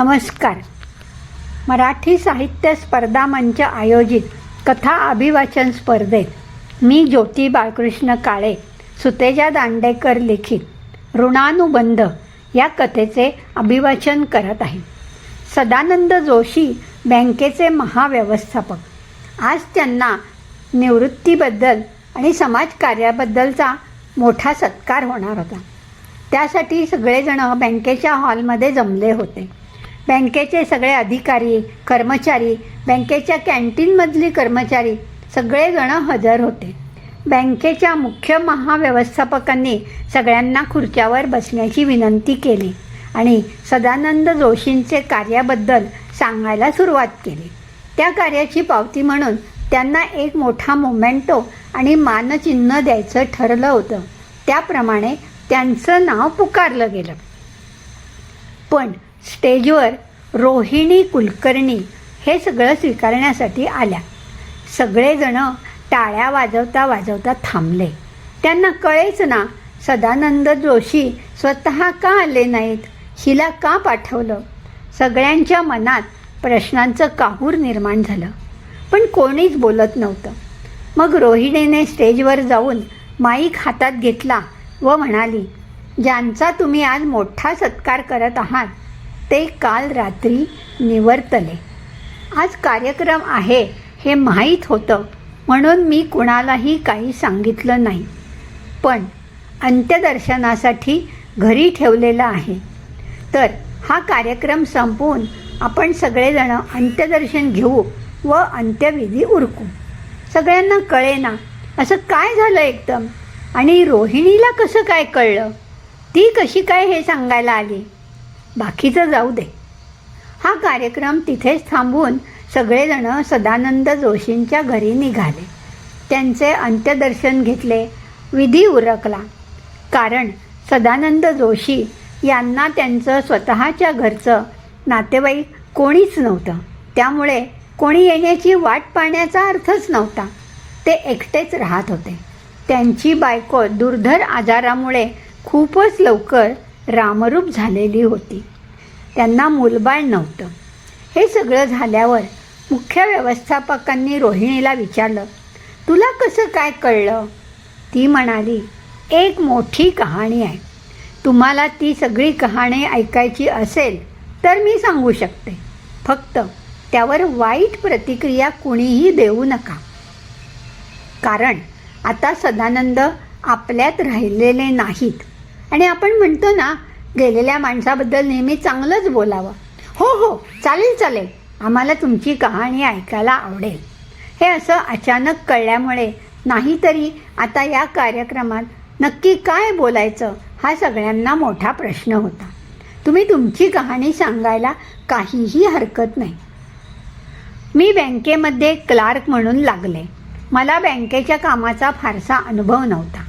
नमस्कार. मराठी साहित्य स्पर्धा मंच आयोजित कथा अभिवाचन स्पर्धेत मी ज्योती बाळकृष्ण काळे सुतेजा दांडेकर लिखित ऋणानुबंध या कथेचे अभिवाचन करत आहे. सदानंद जोशी बँकेचे महाव्यवस्थापक. आज त्यांना निवृत्तीबद्दल आणि समाजकार्याबद्दलचा मोठा सत्कार होणार होता. त्यासाठी सगळेजण बँकेच्या हॉलमध्ये जमले होते. बँकेचे सगळे अधिकारी कर्मचारी बँकेच्या कॅन्टीनमधली कर्मचारी सगळेजण हजर होते. बँकेच्या मुख्य महाव्यवस्थापकांनी सगळ्यांना खुर्च्यावर बसण्याची विनंती केली आणि सदानंद जोशींचे कार्याबद्दल सांगायला सुरुवात केली. त्या कार्याची पावती म्हणून त्यांना एक मोठा मोमेंटो आणि मानचिन्ह द्यायचं ठरलं होतं. त्याप्रमाणे त्यांचं नाव पुकारलं गेलं. पण स्टेजवर रोहिणी कुलकर्णी हे सगळं स्वीकारण्यासाठी आल्या. सगळेजण टाळ्या वाजवता वाजवता थांबले. त्यांना कळेच ना सदानंद जोशी स्वतः का आले नाहीत? हिला का पाठवलं? सगळ्यांच्या मनात प्रश्नांचं काहूर निर्माण झालं. पण कोणीच बोलत नव्हतं. मग रोहिणीने स्टेजवर जाऊन माईक हातात घेतला व म्हणाली ज्यांचा तुम्ही आज मोठा सत्कार करत आहात ते काल रात्री निवर्तले. आज कार्यक्रम आहे हे माहीत होतं म्हणून मी कुणालाही काही सांगितलं नाही. पण अंत्यदर्शनासाठी घरी ठेवलेलं आहे. तर हा कार्यक्रम संपवून आपण सगळेजण अंत्यदर्शन घेऊ व अंत्यविधी उरकू. सगळ्यांना कळेना असं काय झालं एकदम? आणि रोहिणीला कसं काय कळलं? ती कशी काय हे सांगायला आली? बाकीचं जाऊ दे. हा कार्यक्रम तिथेच थांबवून सगळेजण सदानंद जोशींच्या घरी निघाले. त्यांचे अंत्यदर्शन घेतले. विधी उरकला. कारण सदानंद जोशी यांना त्यांचं स्वतःच्या घरचं नातेवाईक कोणीच नव्हतं. त्यामुळे कोणी येण्याची वाट पाहण्याचा अर्थच नव्हता. ते एकटेच राहत होते. त्यांची बायको दुर्धर आजारामुळे खूपच लवकर रामरूप झालेली होती. त्यांना मूलबाळ नव्हतं. हे सगळं झाल्यावर मुख्य व्यवस्थापकांनी रोहिणीला विचारलं तुला कसं काय कळलं? ती म्हणाली एक मोठी कहाणी आहे. तुम्हाला ती सगळी कहाणी ऐकायची असेल तर मी सांगू शकते. फक्त त्यावर वाईट प्रतिक्रिया कुणीही देऊ नका. कारण आता सदानंद आपल्यात राहिलेले नाहीत. आणि आपण म्हणतो ना गेलेल्या माणसाबद्दल नेहमी चांगलंच बोलावं. हो हो चालेल चालेल. आम्हाला तुमची कहाणी ऐकायला आवडेल. हे असं अचानक कळल्यामुळे नाहीतरी आता या कार्यक्रमात नक्की काय बोलायचं हा सगळ्यांना मोठा प्रश्न होता. तुम्ही तुमची कहाणी सांगायला काहीही हरकत नाही. मी बँकेमध्ये क्लार्क म्हणून लागले. मला बँकेच्या कामाचा फारसा अनुभव नव्हता.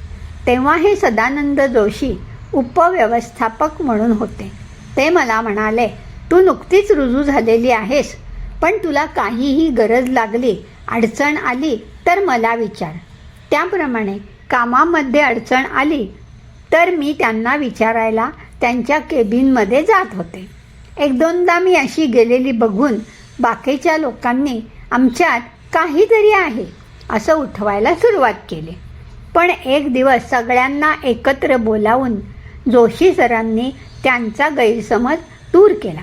तेव्हा हे सदानंद जोशी उपव्यवस्थापक म्हणून होते. ते मला म्हणाले तू नुकतीच रुजू झालेली आहेस पण तुला काहीही गरज लागली अडचण आली तर मला विचार. त्याप्रमाणे कामामध्ये अडचण आली तर मी त्यांना विचारायला त्यांच्या केबिनमध्ये जात होते. एक दोनदा मी अशी गेलेली बघून बाकीच्या लोकांनी आमच्यात काहीतरी आहे असं उठवायला सुरुवात केली. पण एक दिवस सगळ्यांना एकत्र बोलावून जोशी सरांनी त्यांचा गैरसमज दूर केला.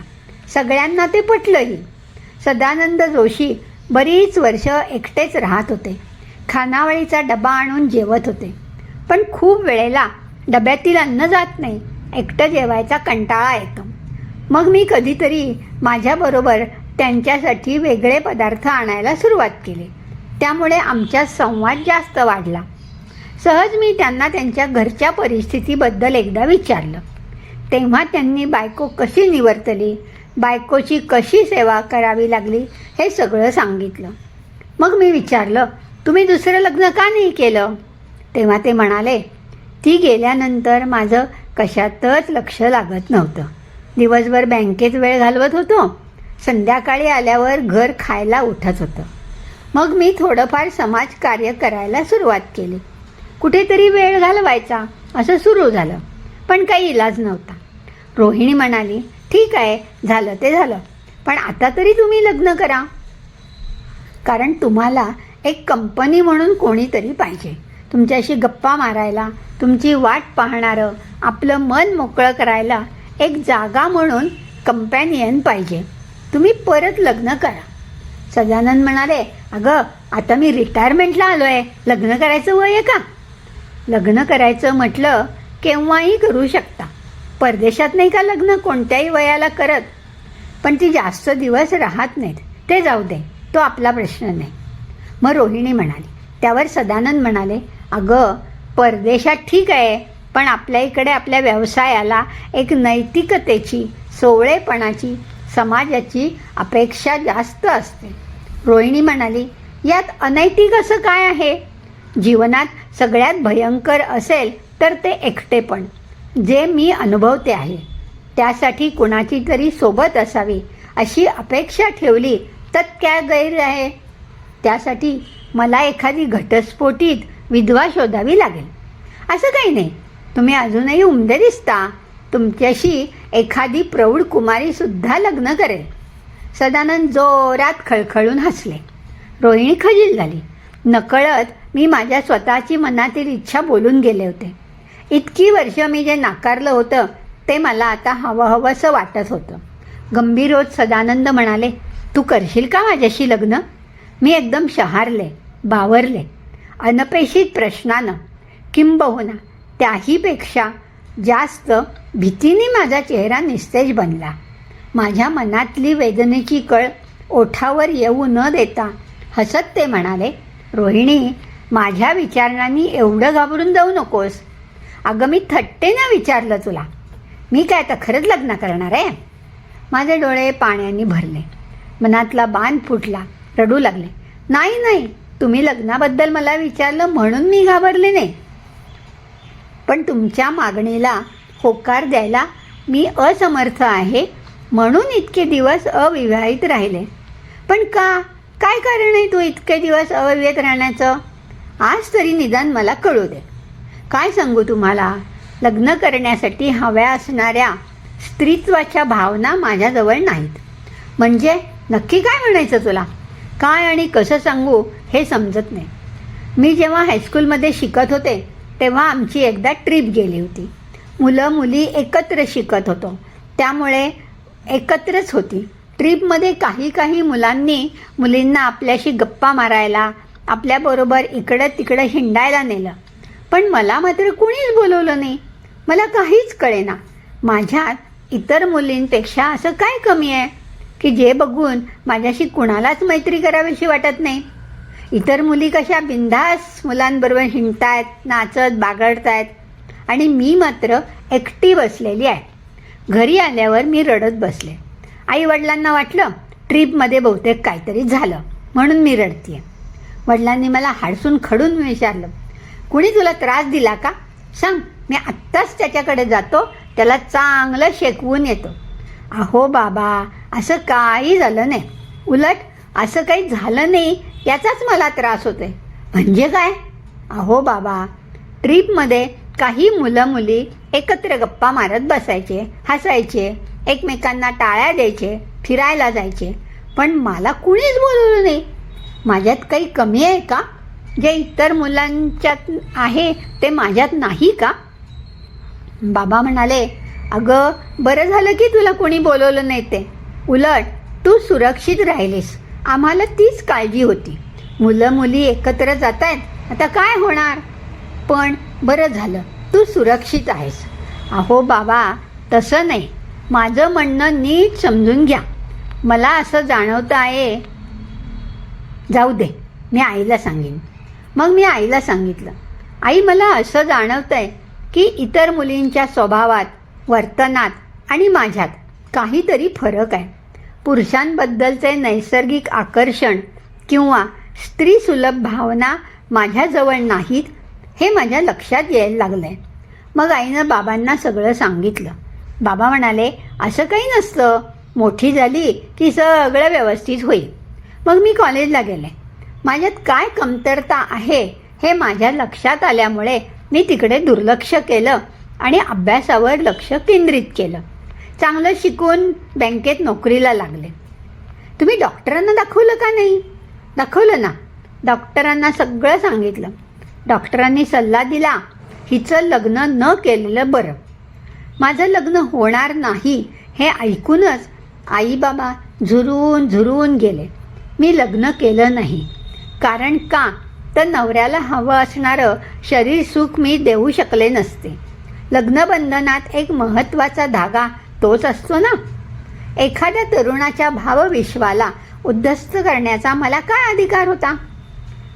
सगळ्यांना ते पटलंही. सदानंद जोशी बरीच वर्ष एकटेच राहत होते. खानावळीचा डबा आणून जेवत होते. पण खूप वेळेला डब्यातील अन्न जात नाही. एकटं जेवायचा कंटाळा येतो. मग मी कधीतरी माझ्याबरोबर त्यांच्यासाठी वेगळे पदार्थ आणायला सुरुवात केली. त्यामुळे आमचा संवाद जास्त वाढला. सहज मी त्यांना त्यांच्या घरच्या परिस्थितीबद्दल एकदा विचारलं. तेव्हा त्यांनी बायको कशी निवर्तली बायकोची कशी सेवा करावी लागली हे सगळं सांगितलं. मग मी विचारलं तुम्ही दुसरं लग्न का नाही केलं? तेव्हा ते म्हणाले ती गेल्यानंतर माझं कशातच लक्ष लागत नव्हतं. दिवसभर बँकेत वेळ घालवत होतो. संध्याकाळी आल्यावर घर खायला उठत होतं. मग मी थोडंफार समाजकार्य करायला सुरुवात केली. कुठेतरी वेळ घालवायचा. असं सुरू झालं. पण काही इलाज नव्हता. रोहिणी म्हणाली ठीक आहे झालं ते झालं. पण आता तरी तुम्ही लग्न करा. कारण तुम्हाला एक कंपनी म्हणून कोणीतरी पाहिजे. तुमच्याशी गप्पा मारायला तुमची वाट पाहणारं आपलं मन मोकळं करायला एक जागा म्हणून कंपॅनियन पाहिजे. तुम्ही परत लग्न करा. सदानंद म्हणाले अगं आता मी रिटायरमेंटला आलो आहे लग्न करायचं वय आहे का? लग्न करायचं म्हटलं केव्हाही करू शकता. परदेशात नाही का लग्न? कोणत्याही वयाला करत. पण ती जास्त दिवस राहत नाहीत. ते जाऊ दे तो आपला प्रश्न नाही. मग रोहिणी म्हणाली त्यावर सदानंद म्हणाले अगं परदेशात ठीक आहे पण आपल्या इकडे आपल्या व्यवसायाला एक नैतिकतेची सोवळेपणाची समाजाची अपेक्षा जास्त असते. रोहिणी म्हणाली यात अनैतिक असं काय आहे? जीवनात सगळ्यात भयंकर असेल तर ते एकटेपण. जे मी अनुभवते आहे. त्यासाठी कुणाची तरी सोबत असावी अशी अपेक्षा ठेवली तर काय गैर आहे. त्यासाठी मला एखादी घटस्फोटीत विधवा शोधावी लागेल. असं काही नाही. तुम्ही अजूनही उमदे दिसता. तुमच्याशी एखादी प्रौढ कुमारीसुद्धा लग्न करेल. सदानंद जोरात खळखळून हसले. रोहिणी खजील झाली. नकळत मी माझ्या स्वतःची मनातील इच्छा बोलून गेले होते. इतकी वर्ष मी जे नाकारलं होतं ते मला आता हवं हवंसं वाटत होतं. गंभीर होत सदानंद म्हणाले तू करशील का माझ्याशी लग्न? मी एकदम शहारले बावरले. अनपेक्षित प्रश्नानं किंबहुना त्याहीपेक्षा जास्त भीतीने माझा चेहरा निस्तेज बनला. माझ्या मनातली वेदनेची कळ ओठावर येऊ न देता हसत ते म्हणाले रोहिणी माझ्या विचारणांनी एवढं घाबरून जाऊ नकोस. अगं मी थट्टेनं विचारलं तुला. मी काय तर खरंच लग्न करणार आहे? माझे डोळे पाण्याने भरले. मनातला बाण फुटला. रडू लागले. नाही नाही तुम्ही लग्नाबद्दल मला विचारलं म्हणून मी घाबरले नाही. पण तुमच्या मागणीला होकार द्यायला मी असमर्थ आहे म्हणून इतके दिवस अविवाहित राहिले. पण का? काय कारण आहे तू इतके दिवस अविवाहित राहण्याचं? आज तरी निदान मला कळू दे. काय सांगू तुम्हाला? लग्न करण्यासाठी हव्या असणाऱ्या स्त्रीत्वाच्या भावना माझ्याजवळ नाहीत. म्हणजे नक्की काय म्हणायचं तुला? काय आणि कसं सांगू हे समजत नाही. मी जेव्हा हायस्कूलमध्ये शिकत होते तेव्हा आमची एकदा ट्रीप गेली होती. मुलं मुली एकत्र शिकत होतो. त्यामुळे एकत्रच होती. ट्रीपमध्ये काही काही मुलांनी मुलींना आपल्याशी गप्पा मारायला आपल्याबरोबर इकडं तिकडं हिंडायला नेलं. पण मला मात्र कुणीच बोलवलं नाही. मला काहीच कळेना. माझ्यात इतर मुलींपेक्षा असं काय कमी आहे? की जे बघून माझ्याशी कुणालाच मैत्री करावीशी वाटत नाही. इतर मुली कशा बिंधास मुलांबरोबर हिंडतायत नाचत बागडतायत. आणि मी मात्र एकटी बसलेली आहे. घरी आल्यावर मी रडत बसले. आई वडिलांना वाटलं ट्रीपमध्ये बहुतेक काहीतरी झालं म्हणून मी रडतीये. वडिलांनी मला हाडसून खडून विचारलं कुणी तुला त्रास दिला का? सांग मी आत्ताच त्याच्याकडे जातो त्याला चांगलं शेकवून येतो. अहो बाबा असं काही झालं नाही. उलट असं काही झालं नाही याचाच मला त्रास होतोय. म्हणजे काय? अहो बाबा ट्रीपमध्ये काही मुलं मुली एकत्र गप्पा मारत बसायचे हसायचे एकमेकांना टाळ्या द्यायचे फिरायला जायचे. पण मला कुणीच बोलवलं नाही. माझ्यात काही कमी आहे का? जे इतर मुलांच्यात आहे ते माझ्यात नाही का? बाबा म्हणाले अगं बरं झालं की तुला कोणी बोलवलं नाही ते. उलट तू सुरक्षित राहिलीस. आम्हाला तीच काळजी होती. मुलं मुली एकत्र जात आहेत आता काय होणार? पण बरं झालं. तू सुरक्षित आहेस. अहो बाबा तसं नाही. माझं म्हणणं नीट समजून घ्या. मला असं जाणवतं आहे जाऊ दे मी आईला सांगेन. मग मी आईला सांगितलं आई मला असं जाणवतंय की इतर मुलींच्या स्वभावात वर्तनात आणि माझ्यात काहीतरी फरक आहे. पुरुषांबद्दलचे नैसर्गिक आकर्षण किंवा स्त्रीसुलभ भावना माझ्याजवळ नाहीत हे माझ्या लक्षात यायला लागलं आहे मग आईनं बाबांना सगळं सांगितलं. बाबा म्हणाले असं काही नसतं. मोठी झाली की सगळं व्यवस्थित होईल. मग मी कॉलेजला गेले. माझ्यात काय कमतरता आहे हे माझ्या लक्षात आल्यामुळे मी तिकडे दुर्लक्ष केलं आणि अभ्यासावर लक्ष केंद्रित केलं. चांगलं शिकून बँकेत नोकरीला लागले. तुम्ही डॉक्टरांना दाखवलं का नाही? दाखवलं ना. डॉक्टरांना सगळं सांगितलं. डॉक्टरांनी सल्ला दिला. हिचं लग्न न केलेलं बरं. माझं लग्न होणार नाही हे ऐकूनच आई बाबा झुरून झुरून गेले. मी लग्न केलं नाही. कारण का? तर नवऱ्याला हवं असणारं शरीर सुख मी देऊ शकले नसते. लग्नबंधनात एक महत्त्वाचा धागा तोच असतो ना? एखाद्या तरुणाच्या भावविश्वाला उद्ध्वस्त करण्याचा मला काय अधिकार होता?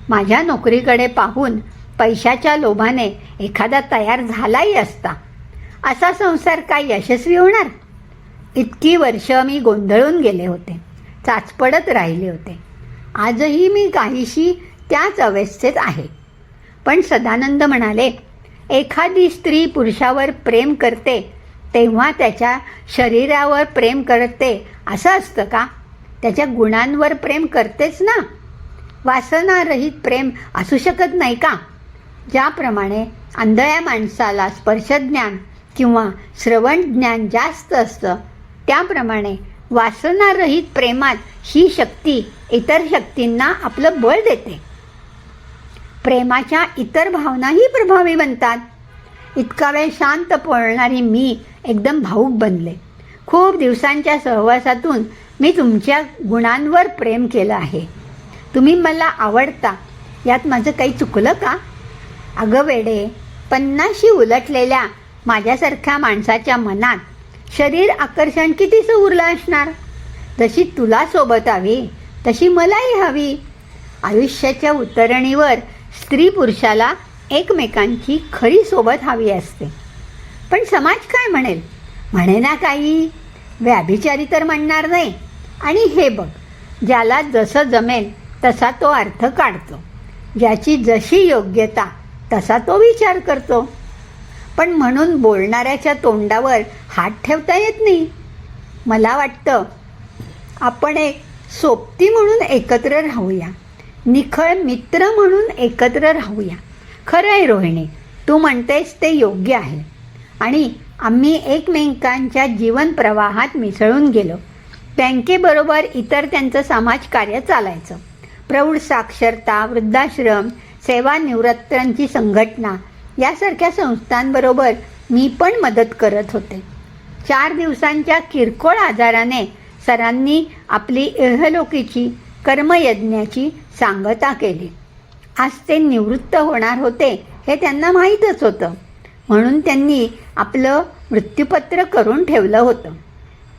माझ्या नोकरीकडे पाहून पैशाच्या लोभाने एखादा तयार झालाही असता. असा संसार काय यशस्वी होणार? इतकी वर्ष मी गोंधळून गेले होते. चाचपडत राहिले होते. आजही मी काहीशी त्याच अवस्थेत आहे. पण सदानंद म्हणाले एखादी स्त्री पुरुषावर प्रेम करते तेव्हा त्याच्या शरीरावर प्रेम करते असं असतं का? त्याच्या गुणांवर प्रेम करतेच ना? वासनारहित प्रेम असू शकत नाही का? ज्याप्रमाणे आंधळ्या माणसाला स्पर्शज्ञान किंवा श्रवण ज्ञान जास्त असतं त्याप्रमाणे वासनारहित प्रेमात ही शक्ती इतर शक्तींना आपलं बळ देते. प्रेमाच्या इतर भावनाही प्रभावी बनतात. इतका वेळ शांत पळणारी मी एकदम भाऊक बनले. खूप दिवसांच्या सहवासातून मी तुमच्या गुणांवर प्रेम केलं आहे. तुम्ही मला आवडता. यात माझं काही चुकलं का? अगं वेडे पन्नाशी उलटलेल्या माझ्यासारख्या माणसाच्या मनात शरीर आकर्षण कितीसं उरलं असणार? जशी तुला सोबत हवी तशी मलाही हवी. आयुष्याच्या उतरणीवर स्त्री पुरुषाला एकमेकांची खरी सोबत हवी असते. पण समाज काय म्हणेल? म्हणे ना काही. व्याभिचारी तर म्हणणार नाही. आणि हे बघ ज्याला जसं जमेल तसा तो अर्थ काढतो. ज्याची जशी योग्यता तसा तो विचार करतो. पण म्हणून बोलणाऱ्याच्या तोंडावर हात ठेवता येत नाही. मला वाटतं आपण एक सोबती म्हणून एकत्र राहूया. निखळ मित्र म्हणून एकत्र राहूया. खरं आहे रोहिणी तू म्हणतेस ते योग्य आहे. आणि आम्ही एकमेकांच्या जीवन प्रवाहात मिसळून गेलो. बँकेबरोबर इतर त्यांचं समाजकार्य चालायचं. प्रौढ साक्षरता वृद्धाश्रम सेवानिवृत्तांची संघटना यासारख्या संस्थांबरोबर मी पण मदत करत होते. चार दिवसांच्या किरकोळ आजाराने सरांनी आपली इहलोकीची कर्मयज्ञाची सांगता केली. आज ते निवृत्त होणार होते हे त्यांना माहीतच होतं. म्हणून त्यांनी आपलं मृत्यूपत्र करून ठेवलं होतं.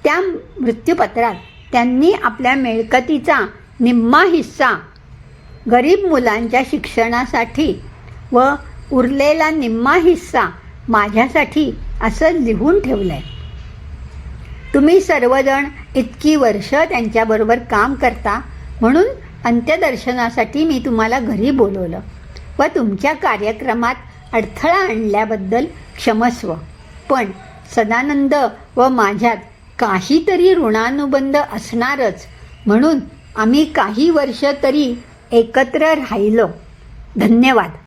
त्या मृत्यूपत्रात त्यांनी आपल्या मिळकतीचा निम्मा हिस्सा गरीब मुलांच्या शिक्षणासाठी व उरलेला निम्मा हिस्सा माझ्यासाठी असं लिहून ठेवलं आहे तुम्ही सर्वजण इतकी वर्ष त्यांच्याबरोबर काम करता म्हणून अंत्यदर्शनासाठी मी तुम्हाला घरी बोलवलं व तुमच्या कार्यक्रमात अडथळा आणल्याबद्दल क्षमस्व. पण सदानंद व माझ्यात काहीतरी ऋणानुबंध असणारच म्हणून आम्ही काही वर्ष तरी एकत्र राहिलो. धन्यवाद.